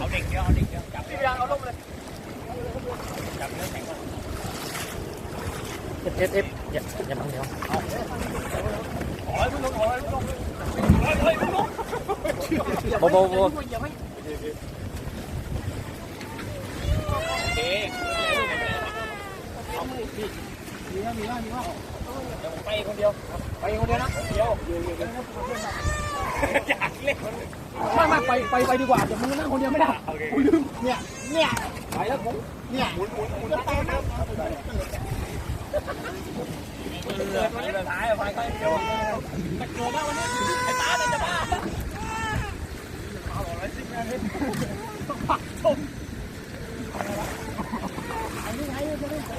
Họ định chưa, họ định chưa. Chạm đi ra, họ lông lên. Chạm nữa thành công. Ép, ép, ép. Dạ, dạ bắn đi không? Hỏi mới luôn, hỏi mới luôn. Hỏi, hỏi, luôn. Bố, bố, bố. Kìa. Không, đi. Đi ra, đi ra, đi ra. Bay con điêu. Bay con điêu đó. Điêu. Điêu, điêu, điêu. อากไม่ไม่ไปไปไปดีกว่าเดี๋ยวมึงนั่งคนเดียวไม่ได้กูลืมเนี่ยเนี่ยไปแล้วผมเนี่ยหมุนหมุนหมุนตามนะเกิดวันวท้ายไปก็เดียวกระโจมากวันนี้ไอ้ตาเนี่จะบ้าเอาอะไรสิแม่เนี่ยปักชมอันนี้ไงจะไม่ใช่